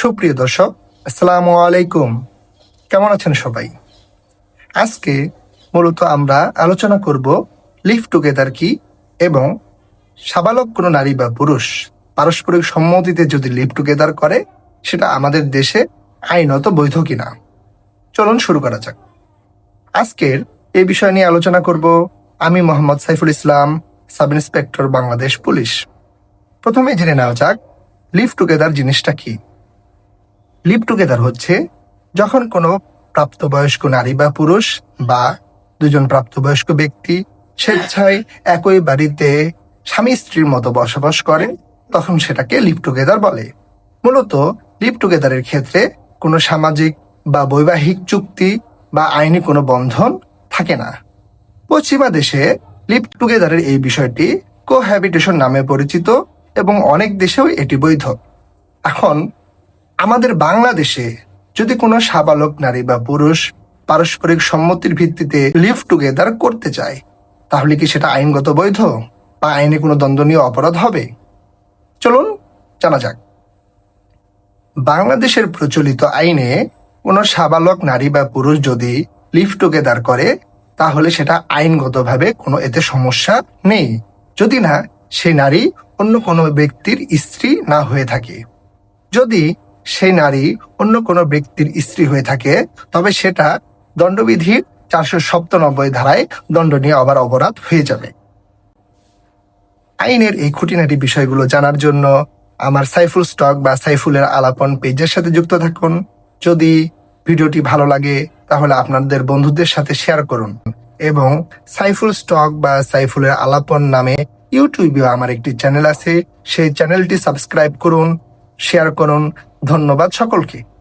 সুপ্রিয় দর্শক, আসসালামু আলাইকুম। কেমন আছেন সবাই? আজকে মূলত আমরা আলোচনা করব লিভ টুগেদার কি এবং সাবালক কোনো নারী বা পুরুষ পারস্পরিক সম্মতিতে যদি লিভ টুগেদার করে, সেটা আমাদের দেশে আইনত বৈধ কিনা? চলুন শুরু করা যাক। আজকের এই বিষয় নিয়ে আলোচনা করব আমি Mohammad Saiful Islam, sub inspector Bangladesh police. প্রথমে জেনে নেওয়া যাক লিভ টুগেদার জিনিসটা কি? লিভ টুগেদার হচ্ছে যখন কোনো প্রাপ্তবয়স্ক নারী বা পুরুষ বা দুজন প্রাপ্তবয়স্ক ব্যক্তি স্বেচ্ছায় একই বাড়িতে স্বামী স্ত্রীর মতো বসবাস করে তখন সেটাকে লিভ টুগেদার বলে। মূলত লিভ টুগেদারের ক্ষেত্রে কোনো সামাজিক বা বৈবাহিক চুক্তি বা আইনি কোনো বন্ধন থাকে না। পশ্চিমা দেশে লিভ টুগেদারের এই বিষয়টি কোহ্যাবিটেশন নামে পরিচিত এবং অনেক দেশেও এটি বৈধ। এখন আমাদের বাংলাদেশে যদি কোনো সাবালক নারী বা পুরুষ পারস্পরিক সম্মতির ভিত্তিতে লিভ টুগেদার করতে চায়, তাহলে কি সেটা আইনগত বৈধ বা আইনে কোনো দণ্ডনীয় অপরাধ হবে? চলুন জানা যাক। বাংলাদেশের প্রচলিত আইনে কোনো সাবালক নারী বা পুরুষ যদি লিভ টুগেদার করে, তাহলে সেটা আইনগতভাবে কোনো এতে সমস্যা নেই। যদি না, সে নারী অন্য কোনো ব্যক্তির স্ত্রী না হয়ে থাকে। যদি সেই নারী অন্য কোনো ব্যক্তির স্ত্রী হয়ে থাকে, তবে সেটা দণ্ডবিধির চারশো সপ্তানব্বই ধারায় দণ্ডনীয় আবার অপরাধ হয়ে যাবে। আইনের এই খুঁটিনাটি বিষয়গুলো জানার জন্য আমার সাইফুল স্টক বা সাইফুলের আলাপন পেজের সাথে যুক্ত থাকুন। যদি ভিডিওটি ভালো লাগে, তাহলে আপনাদের বন্ধুদের সাথে শেয়ার করুন এবং সাইফুল স্টক বা সাইফুলের আলাপন নামে ইউটিউবে আমার একটি চ্যানেল আছে, সেই চ্যানেলটি সাবস্ক্রাইব করুন। শেয়ার করুন। ধন্যবাদ সকলকে।